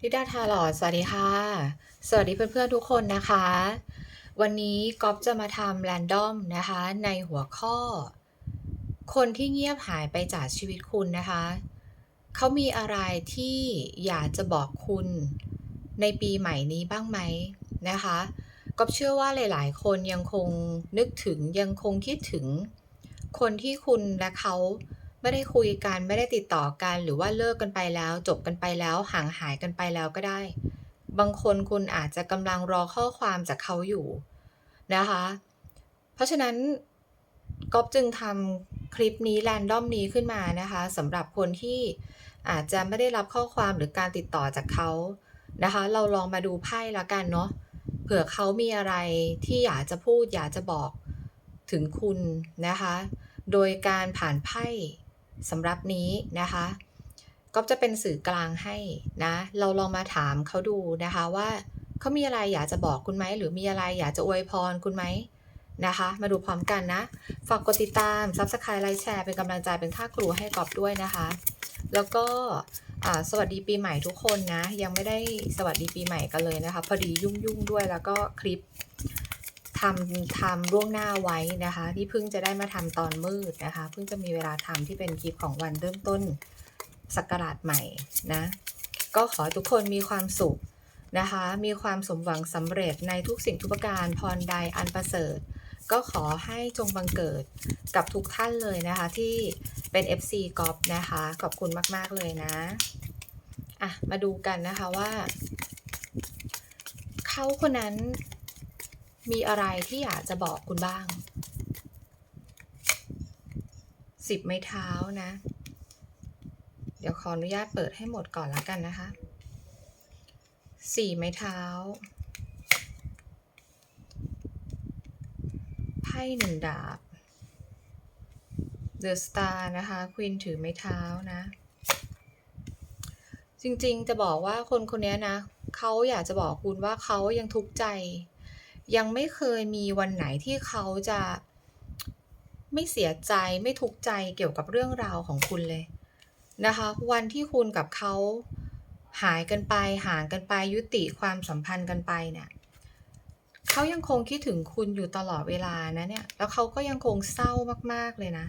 ธิดาทาหลอดสวัสดีค่ะ สวัสดีเพื่อนๆทุกคนนะคะ วันนี้ก๊อฟจะมาทำแรนดอมนะคะ ในหัวข้อ คนที่เงียบหายไปจากชีวิตคุณนะคะ เขามีอะไรที่อยากจะบอกคุณในปีใหม่นี้บ้างไหมนะคะก๊อฟเชื่อว่าหลายๆ คนยังคงนึกถึงยังคงคิดถึง คนที่คุณและเขา ไม่ได้คุยกันไม่ได้ติดต่อกันหรือว่าเลิกกันไปแล้ว จบกันไปแล้วห่างหายกันไปแล้วก็ได้ บางคนคุณอาจจะกำลังรอข้อความจากเขาอยู่นะคะ เพราะฉะนั้นก๊อฟจึงทำคลิปนี้แรนดอมนี้ขึ้นมานะคะสำหรับคนที่อาจจะไม่ได้รับข้อความหรือการติดต่อจากเขานะคะ เราลองมาดูไพ่ละกันเนาะเผื่อเขามีอะไรที่อยากจะพูดอยากจะบอกถึงคุณนะคะ โดยการผ่านไพ่ สำหรับนี้นะคะก็จะเป็นสื่อกลางให้นะ เราลองมาถามเขาดูนะคะว่าเขามีอะไรอยากจะบอกคุณไหม หรือมีอะไรอยากจะอวยพรคุณไหมนะคะ มาดูพร้อมกันนะ ฝากกดติดตาม Subscribe ไลค์แชร์เป็นกำลังใจเป็นค่าครูให้กอบด้วยนะคะ แล้วก็สวัสดีปีใหม่ทุกคนนะ ยังไม่ได้สวัสดีปีใหม่กันเลยนะคะ พอดียุ่งๆด้วยแล้วก็คลิป ทำทำล่วงหน้าไว้นะคะ ที่เพิ่งจะได้มาทำตอนมืดนะคะ เพิ่งจะมีเวลาทำที่เป็นคลิปของวันเริ่มต้นศักราชใหม่นะก็ขอให้ทุกคนมีความสุขนะคะ มีความสมหวังสำเร็จในทุกสิ่งทุกประการพรใดอันประเสริฐ ก็ขอให้จงบังเกิดกับทุกท่านเลยนะคะ ที่เป็น FC กอฟนะคะ ขอบคุณมาก ๆ เลยนะอะมาดูกันนะคะว่า เขาคนนั้น มีอะไรที่อยากจะบอกคุณบ้าง สิบไม้เท้านะ เดี๋ยวขออนุญาตเปิดให้หมดก่อนแล้วกันนะคะสี่ไม้เท้า ไพ่หนึ่งดาบเดอะสตาร์นะคะควีนถือไม้เท้านะ จริงๆจะบอกว่าคนคนนี้นะ เขาอยากจะบอกคุณว่าเขายังทุกข์ใจ ยังไม่เคยมีวันไหนที่เขาจะไม่เสียใจไม่ทุกข์ใจเกี่ยวกับเรื่องราวของคุณเลยนะคะ วันที่คุณกับเขาหายกันไปห่างกันไปยุติความสัมพันธ์กันไปเนี่ยเขายังคงคิดถึงคุณอยู่ตลอดเวลานะเนี่ย แล้วเขาก็ยังคงเศร้ามากๆเลยนะ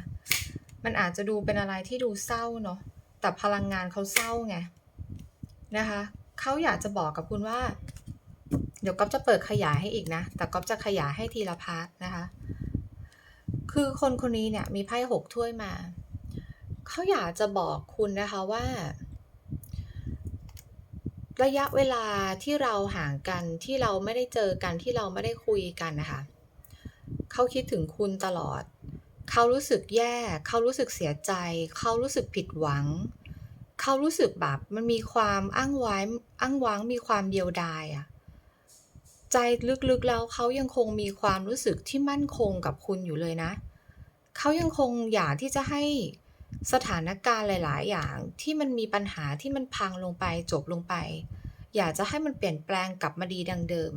มันอาจจะดูเป็นอะไรที่ดูเศร้าเนาะแต่พลังงานเขาเศร้าไงนะคะเขาอยากจะบอกกับคุณว่า ดี๋ยวก๊อฟจะเปิดขยายให้อีกนะ แต่ก๊อฟจะขยายให้ทีละพาร์ทนะคะ คือคนคนนี้เนี่ยมีไพ่หกถ้วยมา เขาอยากจะบอกคุณนะคะว่า ระยะเวลาที่เราห่างกันที่เราไม่ได้เจอกันที่เราไม่ได้คุยกันนะคะเขาคิดถึงคุณตลอด เขารู้สึกแย่ เขารู้สึกเสียใจ เขารู้สึกผิดหวัง เขารู้สึกแบบมันมีความอ้างว้างอ้างว้างมีความเดียวดายอะ ใจลึกๆแล้วเขายังคงมีความรู้สึกที่มั่นคงกับคุณอยู่เลยนะ เขายังคงอยากที่จะให้สถานการณ์หลาย ๆ อย่างที่มันมีปัญหาที่มันพังลงไปจบลงไป อยากจะให้มันเปลี่ยนแปลงกลับมาดีดังเดิม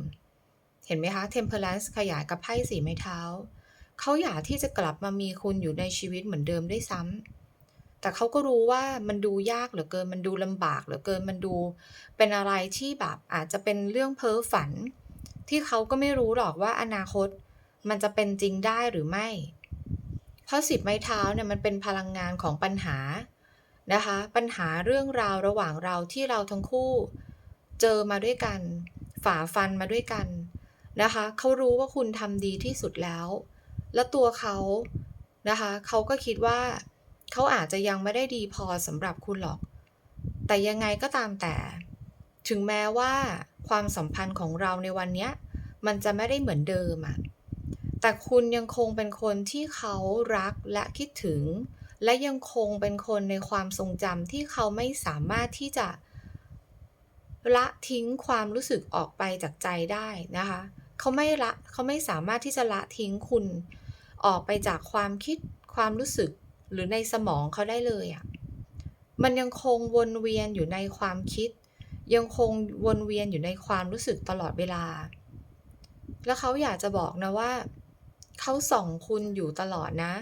เห็นไหมคะ Temperance ขยายกับไพ่สีไม้เท้า เขาอยากที่จะกลับมามีคุณอยู่ในชีวิตเหมือนเดิมได้วยซ้ำแต่เขาก็รู้ว่ามันดูยากเหลือเกิน มันดูลำบากเหลือเกิน มันดูเป็นอะไรที่แบบอาจจะเป็นเรื่องเพ้อฝัน ที่เขาก็ไม่รู้หรอกว่าอนาคต มันจะเป็นจริงได้หรือไม่ เพราะสิบไม้เท้าเนี่ยมันเป็นพลังงานของปัญหานะคะ ปัญหาเรื่องราวระหว่างเราที่เราทั้งคู่ เจอมาด้วยกัน ฝ่าฟันมาด้วยกันนะคะเขารู้ว่าคุณทำดีที่สุดแล้ว และตัวเขานะคะเขาก็คิดว่าเขาอาจจะยังไม่ได้ดีพอสำหรับคุณหรอก แต่ยังไงก็ตามแต่ ถึงแม้ว่า ความสัมพันธ์ของเราในวันนี้มันจะไม่ได้เหมือนเดิมอะแต่คุณยังคงเป็นคนที่เขารักและคิดถึง และยังคงเป็นคนในความทรงจำที่เขาไม่สามารถที่จะละทิ้งความรู้สึกออกไปจากใจได้นะคะ เขาไม่ละเขาไม่สามารถที่จะละทิ้งคุณออกไปจากความคิดความรู้สึกหรือในสมองเขาได้เลยอะ่ะ มันยังคงวนเวียนอยู่ในความคิด ยังคงวนเวียนอยู่ในความรู้สึกตลอดเวลา แล้วเขาอยากจะบอกนะว่า เขาส่องคุณอยู่ตลอดนะ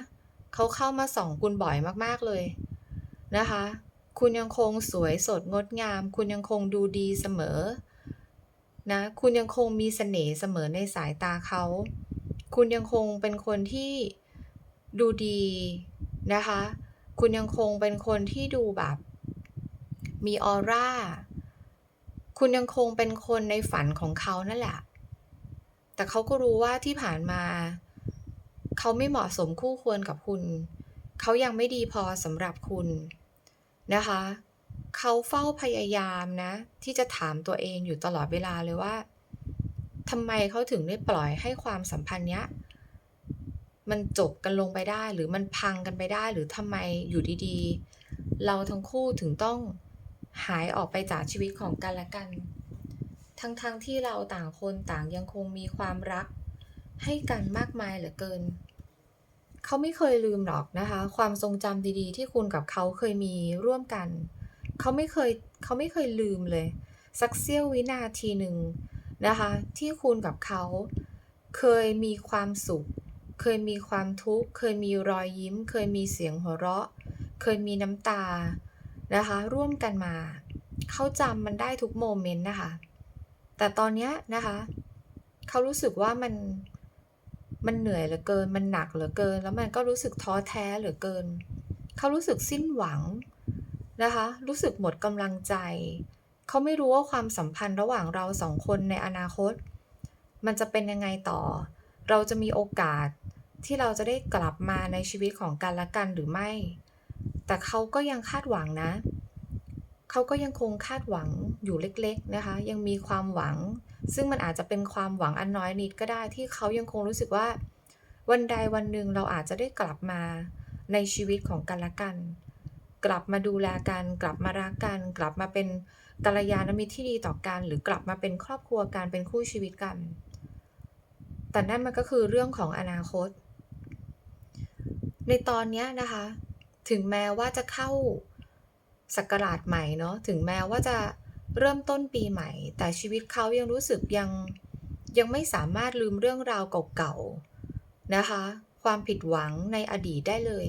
เขาเข้ามาส่องคุณบ่อยมากๆเลยนะคะ คุณยังคงสวยสดงดงาม คุณยังคงดูดีเสมอ นะ คุณยังคงมีเสน่ห์เสมอในสายตาเขา คุณยังคงเป็นคนที่ดูดีนะคะ คุณยังคงเป็นคนที่ดูแบบ มีออร่า คุณยังคงเป็นคนในฝันของเขานั่นแหละ แต่เขาก็รู้ว่าที่ผ่านมา เขาไม่เหมาะสมคู่ควรกับคุณ เขายังไม่ดีพอสำหรับคุณนะคะ เขาเฝ้าพยายามนะ ที่จะถามตัวเองอยู่ตลอดเวลาเลยว่าทำไมเขาถึงได้ปล่อยให้ความสัมพันธ์เนี้ยมันจบกันลงไปได้หรือมันพังกันไปได้หรือทำไมอยู่ดีๆ เราทั้งคู่ถึงต้อง หายออกไปจากชีวิตของกันและกัน ทั้งๆทที่เราต่างคนต่างยังคงมีความรัก ให้กันมากมายเหลือเกิน เขาไม่เคยลืมหรอกนะคะ ความทรงจำดีๆ ที่คุณกับเขาเคยมีร่วมกัน เขาไม่เคยเขาไม่เคยลืมเลย สักเสี้ยววินาทีหนึ่งนะคะ ที่คุณกับเขาเคยมีความสุข เคยมีความทุกข์ เคยมีรอยยิ้ม เคยมีเสียงหัวเราะ เคยมีน้ำตา นะคะ ร่วมกันมาเขาจำมันได้ทุกโมเมนต์นะคะ แต่ตอนเนี้ยนะคะเขารู้สึกว่ามันมันเหนื่อยเหลือเกิน มันหนักเหลือเกิน แล้วมันก็รู้สึกท้อแท้เหลือเกินเขารู้สึกสิ้นหวังนะคะ รู้สึกหมดกำลังใจเขาไม่รู้ว่าความสัมพันธ์ระหว่างเราสองคนในอนาคต มันจะเป็นยังไงต่อ เราจะมีโอกาสที่เราจะได้กลับมาในชีวิตของกันและกันหรือไม่ แต่เขาก็ยังคาดหวังนะ เขาก็ยังคงคาดหวังอยู่เล็กๆนะคะ ยังมีความหวัง ซึ่งมันอาจจะเป็นความหวังอันน้อยนิดก็ได้ที่เขายังคงรู้สึกว่า วันใดวันหนึ่งเราอาจจะได้กลับมาในชีวิตของกันและกัน กลับมาดูแลกัน กลับมารักกัน กลับมาเป็นกัลยาณมิตรที่ดีต่อกัน หรือกลับมาเป็นครอบครัวกันเป็นคู่ชีวิตกัน แต่นั่นมันก็คือเรื่องของอนาคต ในตอนนี้นะคะ ถึงแม้ว่าจะเข้าศักราชใหม่เนาะถึงแม้ว่าจะเริ่มต้นปีใหม่ แต่ชีวิตเขายังรู้สึกยังยังไม่สามารถลืมเรื่องราวเก่าๆนะคะ ความผิดหวังในอดีตได้เลย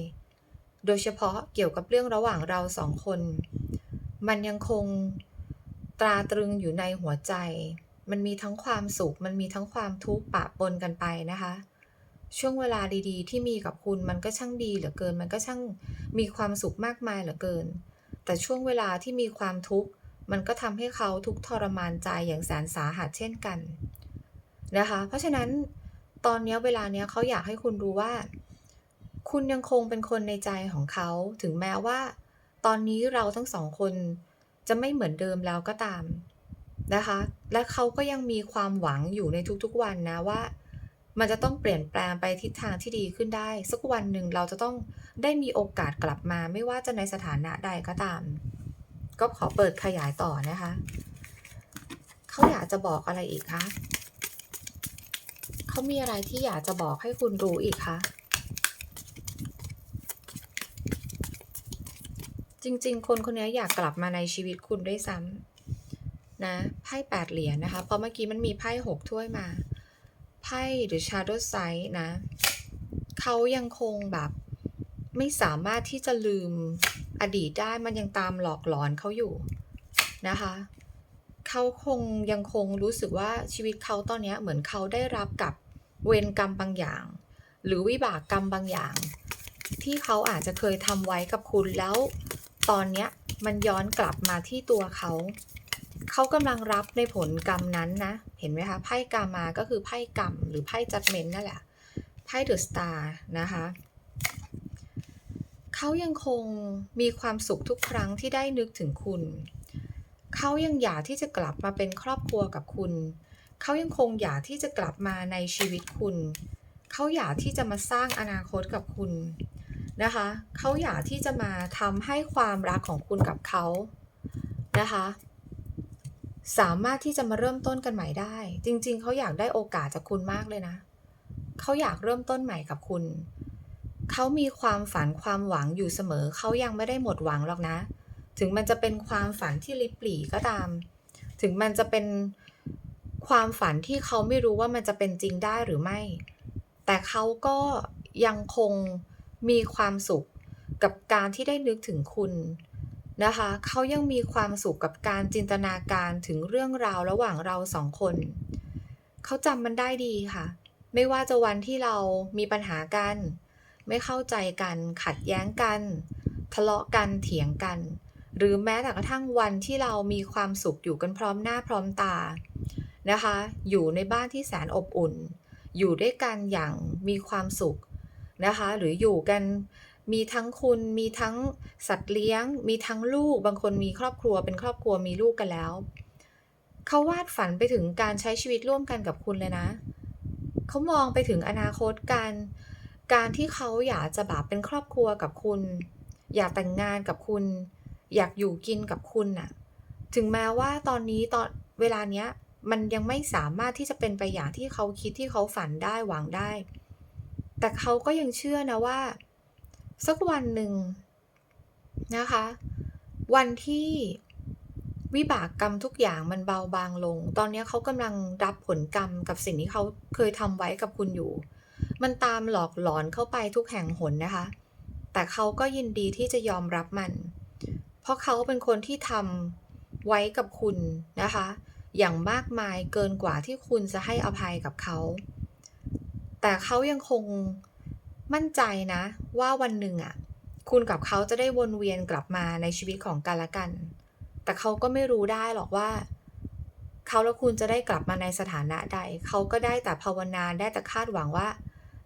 โดยเฉพาะเกี่ยวกับเรื่องระหว่างเราสองคน มันยังคงตราตรึงอยู่ในหัวใจ มันมีทั้งความสุข มันมีทั้งความทุกข์ปะปนกันไปนะคะ ช่วงเวลาดีๆ ที่มีกับคุณมันก็ช่างดีเหลือเกิน มันก็ช่างมีความสุขมากมายเหลือเกิน แต่ช่วงเวลาที่มีความทุกข์ มันก็ทำให้เขาทุกทรมานใจอย่างแสนสาหัสเช่นกันนะคะ เพราะฉะนั้นตอนนี้เวลาเนี้ยเขาอยากให้คุณรู้ว่า คุณยังคงเป็นคนในใจของเขา ถึงแม้ว่า ตอนนี้เราทั้งสองคนจะไม่เหมือนเดิมแล้วก็ตามนะคะ และเขาก็ยังมีความหวังอยู่ในทุกๆวันนะว่า มันจะต้องเปลี่ยนแปลงไปทิศทางที่ดีขึ้นได้ สักวันหนึ่งเราจะต้องได้มีโอกาสกลับมา ไม่ว่าจะในสถานะใดก็ตาม ก็ขอเปิดขยายต่อนะคะเขาอยากจะบอกอะไรอีกคะเขามีอะไรที่อยากจะบอกให้คุณรู้อีกคะจริง ๆ คนคนนี้อยากกลับมาในชีวิตคุณด้วยซ้ำนะไพ่แปดเหรียญนะคะเพราะเมื่อกี้มันมีไพ่หกถ้วยมา ไพ่หรือ Shadow Side นะ เขายังคงแบบไม่สามารถที่จะลืมอดีตได้มันยังตามหลอกหลอนเขาอยู่นะคะ เขาคงยังคงรู้สึกว่าชีวิตเขาตอนนี้เหมือนเขาได้รับกับเวรกรรมบางอย่าง หรือวิบากกรรมบางอย่าง ที่เขาอาจจะเคยทำไว้กับคุณแล้ว ตอนนี้มันย้อนกลับมาที่ตัวเขา เขากำลังรับในผลกรรมนั้นนะ เห็นไหมคะไพ่กามาก็คือไพ่กรรมหรือไพ่จัดเมนนั่นแหละไพ่เดอะสตาร์นะคะเขายังคงมีความสุขทุกครั้งที่ได้นึกถึงคุณ เขายังอยากที่จะกลับมาเป็นครอบครัวกับคุณ เขายังคงอยากที่จะกลับมาในชีวิตคุณ เขาอยากที่จะมาสร้างอนาคตกับคุณนะคะ เขาอยากที่จะมาทำให้ความรักของคุณกับเขานะคะ สามารถที่จะมาเริ่มต้นกันใหม่ได้ จริง ๆ เขาอยากได้โอกาสจากคุณมากเลยนะ เขาอยากเริ่มต้นใหม่กับคุณ เขามีความฝันความหวังอยู่เสมอ เขายังไม่ได้หมดหวังหรอกนะ ถึงมันจะเป็นความฝันที่ลิบหลี่ก็ตาม ถึงมันจะเป็นความฝันที่เขาไม่รู้ว่ามันจะเป็นจริงได้หรือไม่ แต่เขาก็ยังคงมีความสุขกับการที่ได้นึกถึงคุณ นะคะ เขายังมีความสุขกับการจินตนาการถึงเรื่องราวระหว่างเราสองคน เขาจำมันได้ดีค่ะ ไม่ว่าจะวันที่เรามีปัญหากัน ไม่เข้าใจกัน ขัดแย้งกัน ทะเลาะกันเถียงกัน หรือแม้แต่กระทั่งวันที่เรามีความสุขอยู่กันพร้อมหน้าพร้อมตานะคะ อยู่ในบ้านที่แสนอบอุ่น อยู่ด้วยกันอย่างมีความสุขนะคะ หรืออยู่กัน มีทั้งคุณมีทั้งสัตว์เลี้ยง มีทั้งลูก บางคนมีครอบครัวเป็นครอบครัวมีลูกกันแล้ว เขาวาดฝันไปถึงการใช้ชีวิตร่วมกันกับคุณเลยนะ เขามองไปถึงอนาคตการ การที่เขาอยากจะแบบเป็นครอบครัวกับคุณ อยากแต่งงานกับคุณ อยากอยู่กินกับคุณน่ะ ถึงแม้ว่าตอนนี้ตอนเวลาเนี้ยมันยังไม่สามารถที่จะเป็นไปอย่างที่เขาคิดที่เขาฝันได้หวังได้ แต่เขาก็ยังเชื่อนะว่า สักวันหนึ่งนะคะ วันที่วิบากกรรมทุกอย่างมันเบาบางลง ตอนนี้เขากำลังรับผลกรรมกับสิ่งที่เขาเคยทำไว้กับคุณอยู่ มันตามหลอกหลอนเข้าไปทุกแห่งหนนะคะ แต่เขาก็ยินดีที่จะยอมรับมัน เพราะเขาเป็นคนที่ทำไว้กับคุณนะคะ อย่างมากมายเกินกว่าที่คุณจะให้อภัยกับเขา แต่เขายังคง มั่นใจนะว่าวันหนึ่งอะ คุณกับเขาจะได้วนเวียนกลับมาในชีวิตของกันและกัน แต่เขาก็ไม่รู้ได้หรอกว่า เขาและคุณจะได้กลับมาในสถานะใด เขาก็ได้แต่ภาวนาได้แต่คาดหวังว่า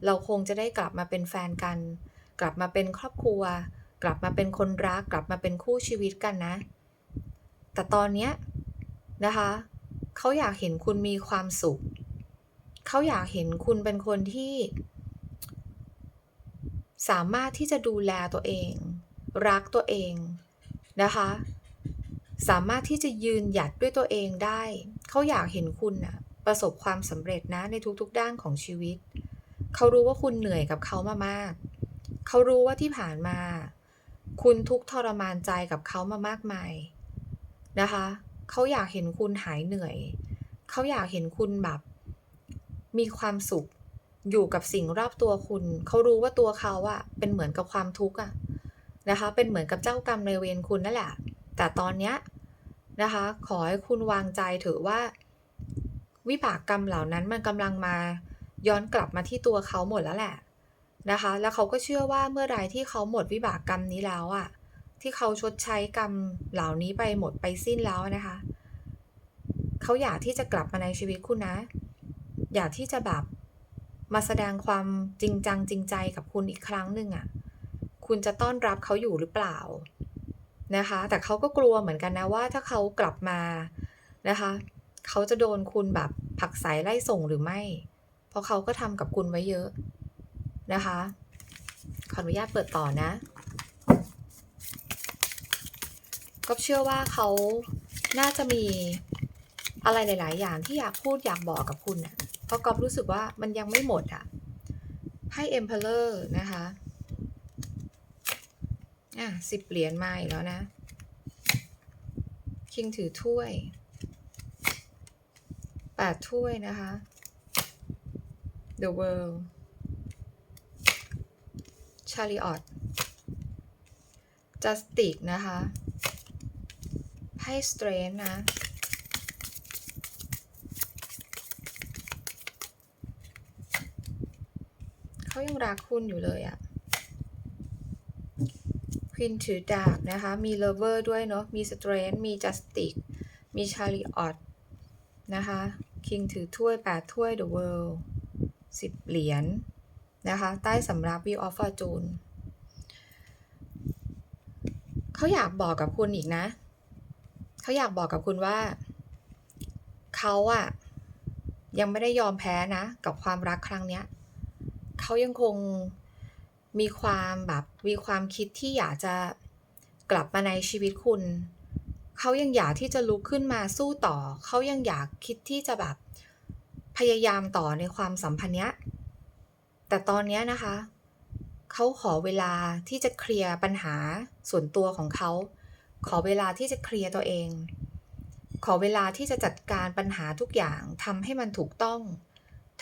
เราคงจะได้กลับมาเป็นแฟนกัน กลับมาเป็นครอบครัว กลับมาเป็นคนรัก กลับมาเป็นคู่ชีวิตกันนะ แต่ตอนเนี้ยนะคะเขาอยากเห็นคุณมีความสุข เขาอยากเห็นคุณเป็นคนที่ สามารถที่จะดูแลตัวเอง รักตัวเองนะคะ สามารถที่จะยืนหยัดด้วยตัวเองได้ เขาอยากเห็นคุณนะประสบความสำเร็จนะในทุกๆด้านของชีวิต เขารู้ว่าคุณเหนื่อยกับเขามามาก เขารู้ว่าที่ผ่านมา คุณทุกทรมานใจกับเขามามากมายนะคะ เขาอยากเห็นคุณหายเหนื่อย เขาอยากเห็นคุณแบบมีความสุข อยู่กับสิ่งรอบตัวคุณ เขารู้ว่าตัวเขาอะเป็นเหมือนกับความทุกข์อะนะคะ เป็นเหมือนกับเจ้ากรรมในเวรคุณนั่นแหละ แต่ตอนเนี้ยนะคะ ขอให้คุณวางใจเถอะว่า วิบากกรรมเหล่านั้นมันกำลังมาย้อนกลับมาที่ตัวเขาหมดแล้วแหละนะคะ แล้วเขาก็เชื่อว่าเมื่อไรที่เขาหมดวิบากกรรมนี้แล้วอะที่เขาชดใช้กรรมเหล่านี้ไปหมดไปสิ้นแล้วนะคะ เขาอยากที่จะกลับมาในชีวิตคุณนะ อยากที่จะแบบ มาแสดงความจริงจังจริงใจกับคุณอีกครั้งหนึ่งอะ่ะ คุณจะต้อนรับเขาอยู่หรือเปล่านะคะ แต่เขาก็กลัวเหมือนกันนะว่าถ้าเขากลับมานะคะ เขาจะโดนคุณแบบผักไสไล่ส่งหรือไม่ เพราะเขาก็ทำกับคุณไว้เยอะนะคะ ขออนุญาตเปิดต่อนะ ก็เชื่อว่าเขาน่าจะมีอะไรหลาย ๆ อย่างที่อยากพูดอยากบอกกับคุณน่ะ เพราะกอบรู้สึกว่ามันยังไม่หมดอะให้ Emperor นะคะอะสิบเหรียญมาอีกแล้วนะ คิงถือถ้วยแปดถ้วยนะคะ The World Chariot Justice นะคะให้ Strength นะ เขา ยังรักคุณอยู่เลยอะควินถือดาบนะคะ มี lover ด้วยเนาะ มี strength มี justice มี chariot นะคะ king ถือถ้วย8ถ้วย the world 10เหรียญนะคะ ใต้สำรับ wheel of fortune เขาอยากบอกกับคุณอีกนะ เขาอยากบอกกับคุณว่า เขาอะยังไม่ได้ยอมแพ้นะ กับความรักครั้งเนี้ย เขายังคงมีความแบบมีความคิดที่อยากจะกลับมาในชีวิตคุณ เขายังอยากที่จะลุกขึ้นมาสู้ต่อ เขายังอยากคิดที่จะแบบพยายามต่อในความสัมพันธ์เนี้ย แต่ตอนเนี้ยนะคะ เขาขอเวลาที่จะเคลียร์ปัญหาส่วนตัวของเขา ขอเวลาที่จะเคลียร์ตัวเอง ขอเวลาที่จะจัดการปัญหาทุกอย่างทำให้มันถูกต้อง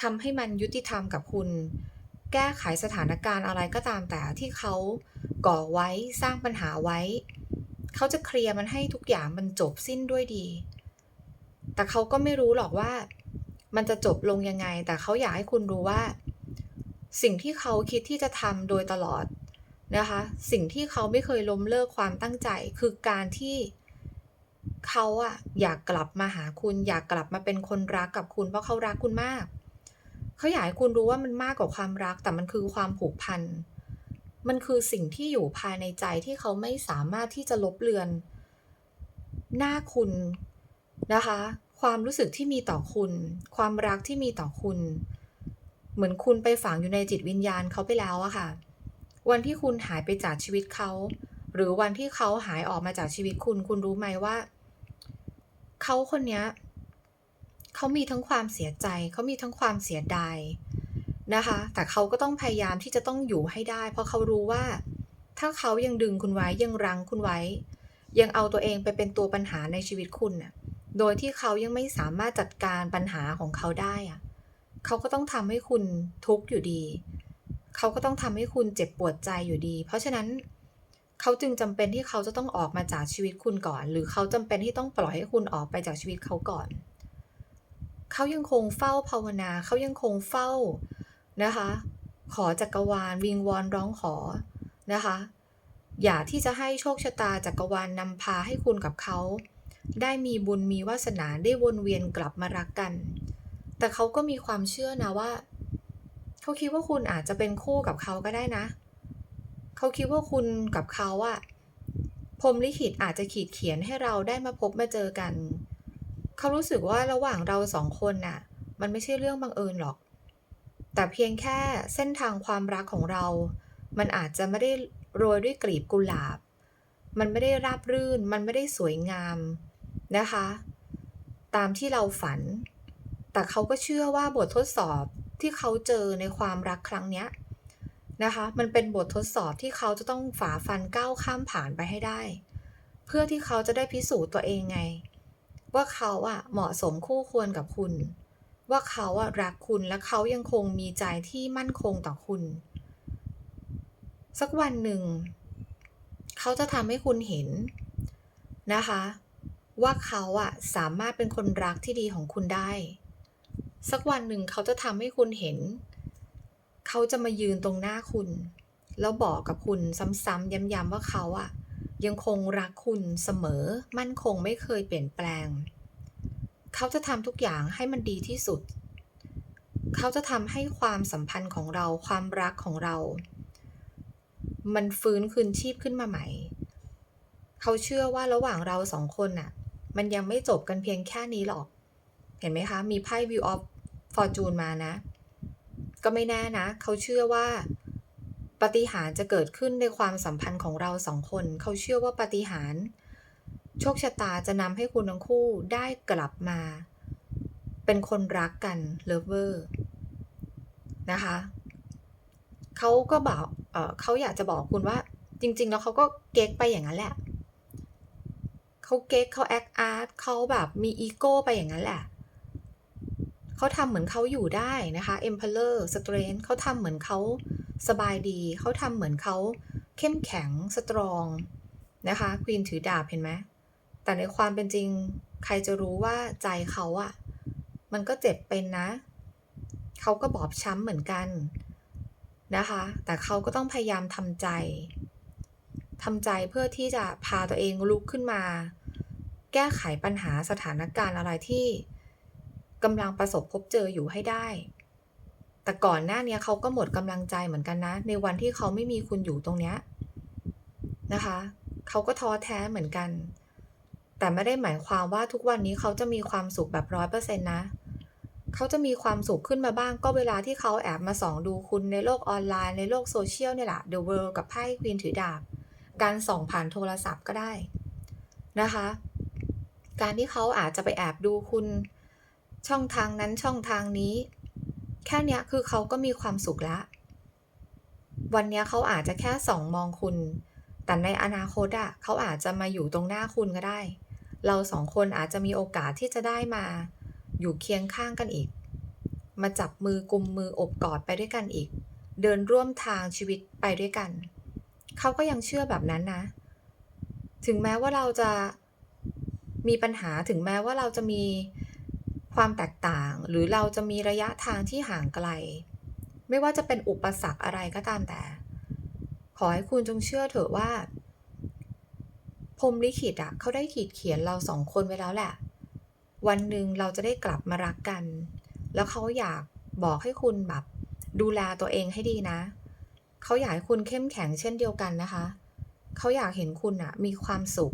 ทำให้มันยุติธรรมกับคุณ แก้ไขสถานการณ์อะไรก็ตามแต่ที่เขาก่อไว้สร้างปัญหาไว้ เขาจะเคลียร์มันให้ทุกอย่างมันจบสิ้นด้วยดี แต่เขาก็ไม่รู้หรอกว่ามันจะจบลงยังไง แต่เขาอยากให้คุณรู้ว่า สิ่งที่เขาคิดที่จะทำโดยตลอดนะคะ สิ่งที่เขาไม่เคยล้มเลิกความตั้งใจ คือการที่เขาอะอยากกลับมาหาคุณ อยากกลับมาเป็นคนรักกับคุณเพราะเขารักคุณมาก เขาอยากให้คุณรู้ว่ามันมากกว่าความรักแต่มันคือความผูกพัน มันคือสิ่งที่อยู่ภายในใจที่เขาไม่สามารถที่จะลบเลือน หน้าคุณนะคะ ความรู้สึกที่มีต่อคุณ ความรักที่มีต่อคุณ เหมือนคุณไปฝังอยู่ในจิตวิญญาณเขาไปแล้วอะค่ะ วันที่คุณหายไปจากชีวิตเขา หรือวันที่เขาหายออกมาจากชีวิตคุณ คุณรู้ไหมว่า เขาคนเนี้ย เขามีทั้งความเสียใจ เขามีทั้งความเสียดายนะคะ แต่เขาก็ต้องพยายามที่จะต้องอยู่ให้ได้ เพราะเขารู้ว่า ถ้าเขายังดึงคุณไว้ยังรั้งคุณไว้ ยังเอาตัวเองไปเป็นตัวปัญหาในชีวิตคุณน่ะโดยที่เขายังไม่สามารถจัดการปัญหาของเขาได้อะเขาก็ต้องทำให้คุณทุกข์อยู่ดี เขาก็ต้องทำให้คุณเจ็บปวดใจอยู่ดี เพราะฉะนั้นเขาจึงจำเป็นที่เขาจะต้องออกมาจากชีวิตคุณก่อน หรือเขาจำเป็นที่ต้องปล่อยให้คุณออกไปจากชีวิตเขาก่อน เขายังคงเฝ้าภาวนา เขายังคงเฝ้านะคะ ขอจักรวาลวิงวอนร้องขอนะคะ อย่าที่จะให้โชคชะตาจักรวาลนำพาให้คุณกับเขา ได้มีบุญมีวาสนาได้วนเวียนกลับมารักกัน แต่เขาก็มีความเชื่อนะว่า เขาคิดว่าคุณอาจจะเป็นคู่กับเขาก็ได้นะ เขาคิดว่าคุณกับเขาอะพรมลิขิตอาจจะขีดเขียนให้เราได้มาพบมาเจอกัน เขารู้สึกว่าระหว่างเราสองคนน่ะ มันไม่ใช่เรื่องบังเอิญหรอก แต่เพียงแค่เส้นทางความรักของเรา มันอาจจะไม่ได้โรยด้วยกลีบกุหลาบ มันไม่ได้ราบรื่น มันไม่ได้สวยงามนะคะ ตามที่เราฝัน แต่เขาก็เชื่อว่าบททดสอบที่เขาเจอในความรักครั้งเนี้ยนะคะ มันเป็นบททดสอบที่เขาจะต้องฝ่าฟันก้าวข้ามผ่านไปให้ได้ เพื่อที่เขาจะได้พิสูจน์ตัวเองไง ว่าเขาอะเหมาะสมคู่ควรกับคุณ ว่าเขาอะรักคุณและเขายังคงมีใจที่มั่นคงต่อคุณ สักวันหนึ่ง เขาจะทำให้คุณเห็นนะคะ ว่าเขาอะสามารถเป็นคนรักที่ดีของคุณได้ สักวันหนึ่งเขาจะทำให้คุณเห็น เขาจะมายืนตรงหน้าคุณ แล้วบอกกับคุณซ้ำๆย้ำๆว่าเขาอะ ยังคงรักคุณเสมอ มั่นคงไม่เคยเปลี่ยนแปลง เขาจะทำทุกอย่างให้มันดีที่สุด เขาจะทำให้ความสัมพันธ์ของเราความรักของเรา มันฟื้นคืนชีพขึ้นมาใหม่ เขาเชื่อว่าระหว่างเราสองคนน่ะ มันยังไม่จบกันเพียงแค่นี้หรอก เห็นไหมคะ มีไพ่ View of Fortune มานะ ก็ไม่แน่นะ เขาเชื่อว่า ปาฏิหารจะเกิดขึ้นในความสัมพันธ์ของเราสองคน เขาเชื่อว่าปาฏิหาร โชคชะตาจะนำให้คุณทั้งคู่ได้กลับมา เป็นคนรักกันเลิฟเวอร์นะคะเขาก็บอกเออเขาอยากจะบอกคุณว่า จริง ๆ แล้วเขาก็เก๊กไปอย่างนั้นแหละเขาเก๊กเขาแอคอาร์ตเขาแบบมีอีโก้ไปอย่างนั้นแหละเขาทำเหมือนเขาอยู่ได้นะคะ Emperor Strength เขาทำเหมือนเขา สบายดีเขาทำเหมือนเขาเข้มแข็งสตรองนะคะควีนถือดาบเห็นไหมแต่ในความเป็นจริงใครจะรู้ว่าใจเขาอะมันก็เจ็บเป็นนะ เขาก็บอบช้ำเหมือนกันนะคะ แต่เขาก็ต้องพยายามทำใจทำใจเพื่อที่จะพาตัวเองลุกขึ้นมา แก้ไขปัญหาสถานการณ์อะไรที่กำลังประสบพบเจออยู่ให้ได้ แต่ก่อนหน้านี้เขาก็หมดกำลังใจเหมือนกันนะ ในวันที่เขาไม่มีคุณอยู่ตรงเนี้ยนะคะเขาก็ท้อแท้เหมือนกัน แต่ไม่ได้หมายความว่าทุกวันนี้เขาจะมีความสุขแบบร้อยเปอร์เซ็นต์นะเขาจะมีความสุขขึ้นมาบ้างก็เวลาที่เขาแอบมาส่องดูคุณในโลกออนไลน์ในโลกโซเชียลเนี่ยแหละ The World กับไพ่ควีนถือดาบ การส่องผ่านโทรศัพท์ก็ได้นะคะ การที่เขาอาจจะไปแอบดูคุณช่องทางนั้นช่องทางนี้ แค่เนี้ยคือเขาก็มีความสุขละ วันเนี้ยเขาอาจจะแค่ส่องมองคุณ แต่ในอนาคตอะเขาอาจจะมาอยู่ตรงหน้าคุณก็ได้ เราสองคนอาจจะมีโอกาสที่จะได้มา อยู่เคียงข้างกันอีก มาจับมือกุมมืออบกอดไปด้วยกันอีก เดินร่วมทางชีวิตไปด้วยกัน เขาก็ยังเชื่อแบบนั้นนะ ถึงแม้ว่าเราจะมีปัญหาถึงแม้ว่าเราจะมี ความแตกต่าง หรือเราจะมีระยะทางที่ห่างไกล ไม่ว่าจะเป็นอุปสรรคอะไรก็ตามแต่ ขอให้คุณจงเชื่อเถอะว่า พรมลิขิตอะเขาได้ขีดเขียนเราสองคนไว้แล้วแหละ วันหนึ่งเราจะได้กลับมารักกัน แล้วเขาอยากบอกให้คุณแบบ ดูแลตัวเองให้ดีนะ เขาอยากให้คุณเข้มแข็งเช่นเดียวกันนะคะ เขาอยากเห็นคุณอะมีความสุข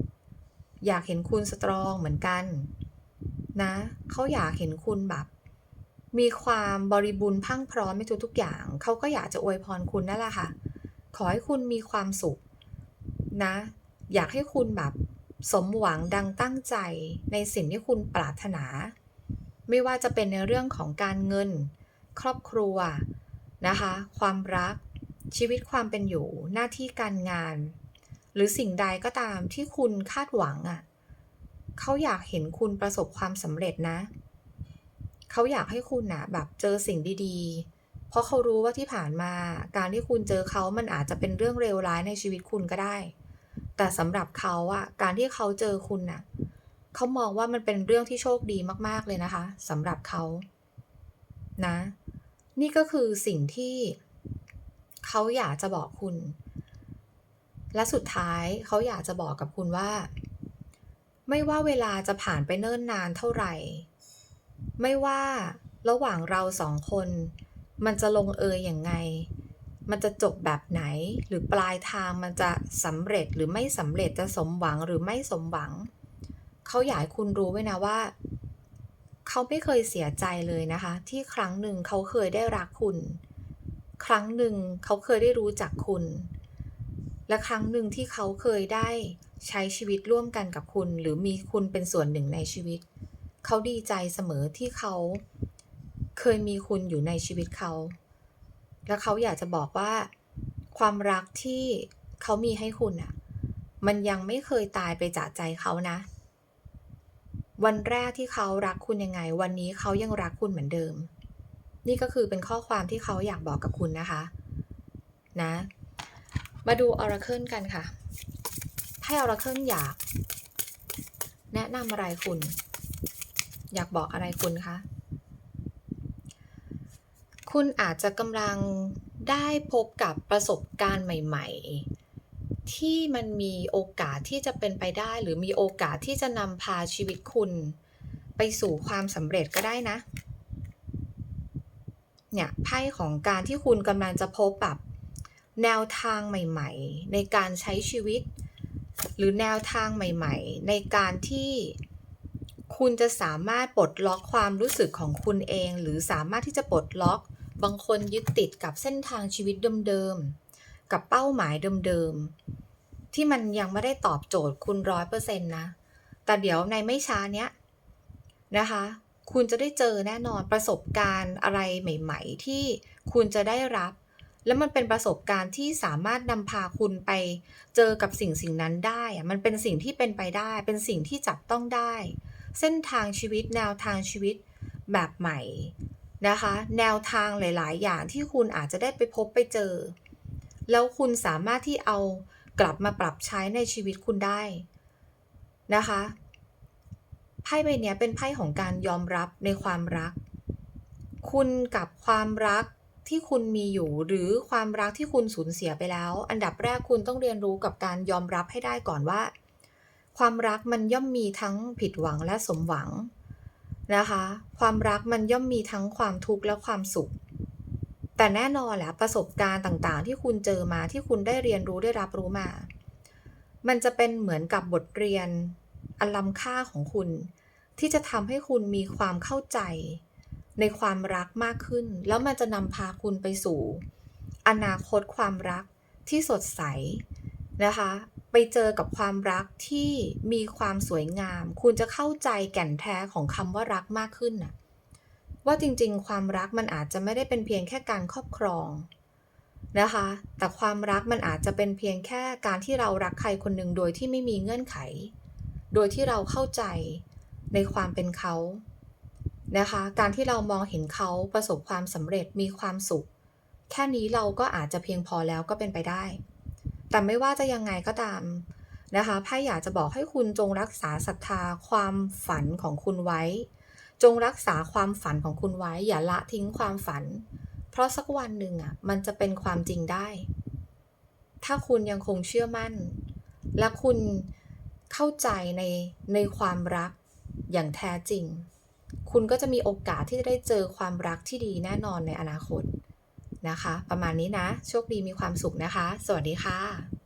อยากเห็นคุณสตรองเหมือนกัน นะเขาอยากเห็นคุณแบบ มีความบริบูรณ์พังพร้อมในทุกๆอย่าง เขาก็อยากจะอวยพรคุณนั่นแหละค่ะ ขอให้คุณมีความสุขนะ อยากให้คุณแบบสมหวังดังตั้งใจในสิ่งที่คุณปรารถนา ไม่ว่าจะเป็นในเรื่องของการเงิน ครอบครัวนะคะ ความรัก ชีวิตความเป็นอยู่ หน้าที่การงาน หรือสิ่งใดก็ตามที่คุณคาดหวังอะ่ะ เขาอยากเห็นคุณประสบความสำเร็จนะ เขาอยากให้คุณนะแบบเจอสิ่งดีๆ เพราะเขารู้ว่าที่ผ่านมาการที่คุณเจอเขามันอาจจะเป็นเรื่องเลวร้ายในชีวิตคุณก็ได้ แต่สำหรับเขาอะการที่เขาเจอคุณน่ะเขามองว่ามันเป็นเรื่องที่โชคดีมากๆเลยนะคะสำหรับเขานะ นี่ก็คือสิ่งที่เขาอยากจะบอกคุณ และสุดท้ายเขาอยากจะบอกกับคุณว่า ไม่ว่าเวลาจะผ่านไปเนิ่นนานเท่าไหร่ ไม่ว่าระหว่างเราสองคน มันจะลงเอยอย่างไง มันจะจบแบบไหน หรือปลายทางมันจะสำเร็จหรือไม่สำเร็จจะสมหวังหรือไม่สมหวัง เขาอยากคุณรู้ไว้นะว่า เขาไม่เคยเสียใจเลยนะคะ ที่ครั้งหนึ่งเขาเคยได้รักคุณ ครั้งหนึ่งเขาเคยได้รู้จักคุณ และครั้งหนึ่งที่เขาเคยได้ ใช้ชีวิตร่วมกันกับคุณ หรือมีคุณเป็นส่วนหนึ่งในชีวิต เขาดีใจเสมอที่เขาเคยมีคุณอยู่ในชีวิตเขา และเขาอยากจะบอกว่า ความรักที่เขามีให้คุณอะ มันยังไม่เคยตายไปจากใจเขานะ วันแรกที่เขารักคุณยังไง วันนี้เขายังรักคุณเหมือนเดิม นี่ก็คือเป็นข้อความที่เขาอยากบอกกับคุณนะคะ นะ มาดู Oracle กันค่ะ ไพ่ Oracle อยาก แนะนำอะไรคุณ อยากบอกอะไรคุณคะ คุณอาจจะกำลังได้พบกับประสบการณ์ใหม่ ๆ ที่มันมีโอกาสที่จะเป็นไปได้ หรือมีโอกาสที่จะนำพาชีวิตคุณ ไปสู่ความสำเร็จก็ได้นะ เนี่ยไพ่ของการที่คุณกำลังจะพบแบบแนวทางใหม่ ๆ ในการใช้ชีวิต หรือแนวทางใหม่ๆ ในการที่คุณจะสามารถปลดล็อกความรู้สึกของคุณเอง หรือสามารถที่จะปลดล็อกบางคนยึดติดกับเส้นทางชีวิตเดิมๆ กับเป้าหมายเดิมๆ ที่มันยังไม่ได้ตอบโจทย์คุณร้อยเปอร์เซ็นต์นะ แต่เดี๋ยวในไม่ช้าเนี้ยนะคะ คุณจะได้เจอแน่นอนประสบการณ์อะไรใหม่ ๆ ที่คุณจะได้รับ แล้วมันเป็นประสบการณ์ที่สามารถนำพาคุณไปเจอกับสิ่งสิ่งนั้นได้อะมันเป็นสิ่งที่เป็นไปได้ เป็นสิ่งที่จับต้องได้ เส้นทางชีวิตแนวทางชีวิตแบบใหม่นะคะ แนวทางหลาย ๆ อย่างที่คุณอาจจะได้ไปพบไปเจอ แล้วคุณสามารถที่เอากลับมาปรับใช้ในชีวิตคุณได้นะคะไพ่ใบนี้เป็นไพ่ของการยอมรับในความรัก คุณกับความรัก ที่คุณมีอยู่ หรือความรักที่คุณสูญเสียไปแล้ว อันดับแรกคุณต้องเรียนรู้กับการยอมรับให้ได้ก่อนว่า ความรักมันย่อมมีทั้งผิดหวังและสมหวังนะคะ ความรักมันย่อมมีทั้งความทุกข์และความสุข แต่แน่นอนแหละประสบการณ์ต่างๆ ที่คุณเจอมาที่คุณได้เรียนรู้ได้รับรู้มา มันจะเป็นเหมือนกับบทเรียนอันล้ำค่าของคุณ ที่จะทำให้คุณมีความเข้าใจ ในความรักมากขึ้น แล้วมันจะนำพาคุณไปสู่ อนาคตความรักที่สดใสนะคะ ไปเจอกับความรักที่มีความสวยงาม คุณจะเข้าใจแก่นแท้ของคำว่ารักมากขึ้นน่ะว่าจริงๆ ความรักมันอาจจะไม่ได้เป็นเพียงแค่การครอบครองนะคะ แต่ความรักมันอาจจะเป็นเพียงแค่การที่เรารักใครคนหนึ่งโดยที่ไม่มีเงื่อนไข โดยที่เราเข้าใจในความเป็นเขา นะคะ การที่เรามองเห็นเขาประสบความสำเร็จมีความสุข แค่นี้เราก็อาจจะเพียงพอแล้วก็เป็นไปได้ แต่ไม่ว่าจะยังไงก็ตามนะคะไพ่อยากจะบอกให้คุณจงรักษาศรัทธาความฝันของคุณไว้ จงรักษาความฝันของคุณไว้ อย่าละทิ้งความฝัน เพราะสักวันหนึ่งอะมันจะเป็นความจริงได้ ถ้าคุณยังคงเชื่อมั่น และคุณเข้าใจในในความรักอย่างแท้จริง คุณก็จะมีโอกาสที่จะได้เจอความรักที่ดีแน่นอนในอนาคตนะคะ ประมาณนี้นะ โชคดีมีความสุขนะคะ สวัสดีค่ะ